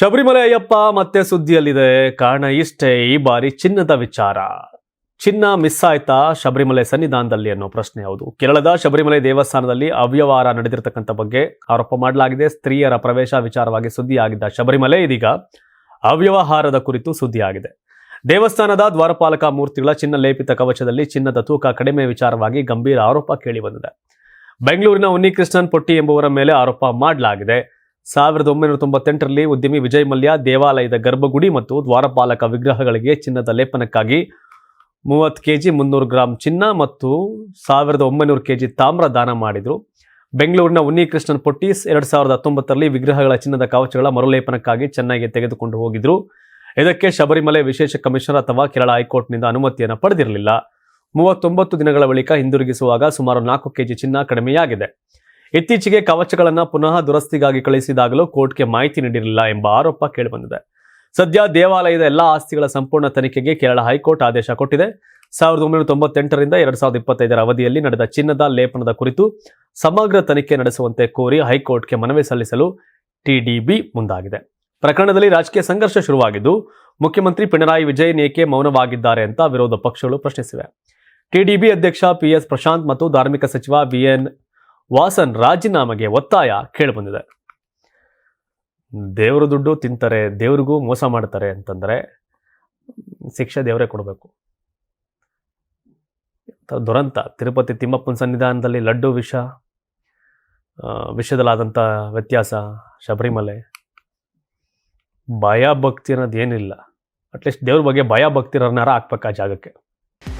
ಶಬರಿಮಲೆ ಅಯ್ಯಪ್ಪ ಮತ್ತೆ ಸುದ್ದಿಯಲ್ಲಿದೆ. ಕಾರಣ ಇಷ್ಟೇ, ಈ ಬಾರಿ ಚಿನ್ನದ ವಿಚಾರ. ಚಿನ್ನ ಮಿಸ್ ಆಯ್ತಾ ಶಬರಿಮಲೆ ಸನ್ನಿಧಾನದಲ್ಲಿ ಅನ್ನೋ ಪ್ರಶ್ನೆ? ಹೌದು. ಕೇರಳದ ಶಬರಿಮಲೆ ದೇವಸ್ಥಾನದಲ್ಲಿ ಅವ್ಯವಹಾರ ನಡೆದಿರತಕ್ಕಂಥ ಬಗ್ಗೆ ಆರೋಪ ಮಾಡಲಾಗಿದೆ. ಸ್ತ್ರೀಯರ ಪ್ರವೇಶ ವಿಚಾರವಾಗಿ ಸುದ್ದಿಯಾಗಿದ್ದ ಶಬರಿಮಲೆ ಇದೀಗ ಅವ್ಯವಹಾರದ ಕುರಿತು ಸುದ್ದಿಯಾಗಿದೆ. ದೇವಸ್ಥಾನದ ದ್ವಾರಪಾಲಕ ಮೂರ್ತಿಗಳ ಚಿನ್ನ ಲೇಪಿತ ಕವಚದಲ್ಲಿ ಚಿನ್ನದ ತೂಕ ಕಡಿಮೆ ವಿಚಾರವಾಗಿ ಗಂಭೀರ ಆರೋಪ ಕೇಳಿಬಂದಿದೆ. ಬೆಂಗಳೂರಿನ ಉನ್ನಿಕೃಷ್ಣನ್ ಪೊಟ್ಟಿ ಎಂಬುವರ ಮೇಲೆ ಆರೋಪ ಮಾಡಲಾಗಿದೆ. ಸಾವಿರದ ಒಂಬೈನೂರ ತೊಂಬತ್ತೆಂಟರಲ್ಲಿ ಉದ್ಯಮಿ ವಿಜಯ್ ಮಲ್ಯ ದೇವಾಲಯದ ಗರ್ಭಗುಡಿ ಮತ್ತು ದ್ವಾರಪಾಲಕ ವಿಗ್ರಹಗಳಿಗೆ ಚಿನ್ನದ ಲೇಪನಕ್ಕಾಗಿ ಮೂವತ್ತು ಕೆಜಿ ಮುನ್ನೂರು ಗ್ರಾಂ ಚಿನ್ನ ಮತ್ತು ಸಾವಿರದ ಒಂಬೈನೂರು ಕೆಜಿ ತಾಮ್ರ ದಾನ ಮಾಡಿದರು. ಬೆಂಗಳೂರಿನ ಉನ್ನಿಕೃಷ್ಣನ್ ಪೊಟ್ಟೀಸ್ ಎರಡು ಸಾವಿರದ ಹತ್ತೊಂಬತ್ತರಲ್ಲಿ ವಿಗ್ರಹಗಳ ಚಿನ್ನದ ಕವಚಗಳ ಮರುಲೇಪನಕ್ಕಾಗಿ ಚೆನ್ನೈಗೆ ತೆಗೆದುಕೊಂಡು ಹೋಗಿದ್ರು. ಇದಕ್ಕೆ ಶಬರಿಮಲೆ ವಿಶೇಷ ಕಮಿಷನರ್ ಅಥವಾ ಕೇರಳ ಹೈಕೋರ್ಟ್ನಿಂದ ಅನುಮತಿಯನ್ನು ಪಡೆದಿರಲಿಲ್ಲ. ಮೂವತ್ತೊಂಬತ್ತು ದಿನಗಳ ಬಳಿಕ ಹಿಂದಿರುಗಿಸುವಾಗ ಸುಮಾರು ನಾಲ್ಕು ಕೆಜಿ ಚಿನ್ನ ಕಡಿಮೆಯಾಗಿದೆ. ಇತ್ತೀಚೆಗೆ ಕವಚಗಳನ್ನು ಪುನಃ ದುರಸ್ತಿಗಾಗಿ ಕಳಿಸಿದಾಗಲೂ ಕೋರ್ಟ್ಗೆ ಮಾಹಿತಿ ನೀಡಿರಲಿಲ್ಲ ಎಂಬ ಆರೋಪ ಕೇಳಿಬಂದಿದೆ. ಸದ್ಯ ದೇವಾಲಯದ ಎಲ್ಲಾ ಆಸ್ತಿಗಳ ಸಂಪೂರ್ಣ ತನಿಖೆಗೆ ಕೇರಳ ಹೈಕೋರ್ಟ್ ಆದೇಶ ಕೊಟ್ಟಿದೆ. ಸಾವಿರದ ಒಂಬೈನೂರ ತೊಂಬತ್ತೆಂಟರಿಂದ ಎರಡ್ ಸಾವಿರದ ಇಪ್ಪತ್ತೈದರ ಅವಧಿಯಲ್ಲಿ ನಡೆದ ಚಿನ್ನದ ಲೇಪನದ ಕುರಿತು ಸಮಗ್ರ ತನಿಖೆ ನಡೆಸುವಂತೆ ಕೋರಿ ಹೈಕೋರ್ಟ್ಗೆ ಮನವಿ ಸಲ್ಲಿಸಲು ಟಿಡಿಬಿ ಮುಂದಾಗಿದೆ. ಪ್ರಕರಣದಲ್ಲಿ ರಾಜಕೀಯ ಸಂಘರ್ಷ ಶುರುವಾಗಿದ್ದು, ಮುಖ್ಯಮಂತ್ರಿ ಪಿಣರಾಯಿ ವಿಜಯನ್ ಏಕೆ ಮೌನವಾಗಿದ್ದಾರೆ ಅಂತ ವಿರೋಧ ಪಕ್ಷಗಳು ಪ್ರಶ್ನಿಸಿವೆ. ಟಿಡಿಬಿ ಅಧ್ಯಕ್ಷ ಪಿಎಸ್ ಪ್ರಶಾಂತ್ ಮತ್ತು ಧಾರ್ಮಿಕ ಸಚಿವ ವಿಎನ್ ವಾಸನ್ ರಾಜೀನಾಮೆಗೆ ಒತ್ತಾಯ ಕೇಳಿಬಂದಿದೆ. ದೇವರ ದುಡ್ಡು ತಿಂತಾರೆ, ದೇವ್ರಿಗೂ ಮೋಸ ಮಾಡ್ತಾರೆ ಅಂತಂದರೆ ಶಿಕ್ಷೆ ದೇವರೇ ಕೊಡಬೇಕು. ದುರಂತ. ತಿರುಪತಿ ತಿಮ್ಮಪ್ಪನ ಸನ್ನಿಧಾನದಲ್ಲಿ ಲಡ್ಡು ವಿಷ ವಿಷದಲ್ಲಾದಂಥ ವ್ಯತ್ಯಾಸ, ಶಬರಿಮಲೆ. ಭಯ ಭಕ್ತಿ ಅನ್ನೋದು ಏನಿಲ್ಲ ಅಟ್ಲೀಸ್ಟ್ ದೇವ್ರ ಬಗ್ಗೆ ಭಯ ಭಕ್ತಿ ಇರೋರ್ನಾರ ಹಾಕ್ಬೇಕು ಆ ಜಾಗಕ್ಕೆ.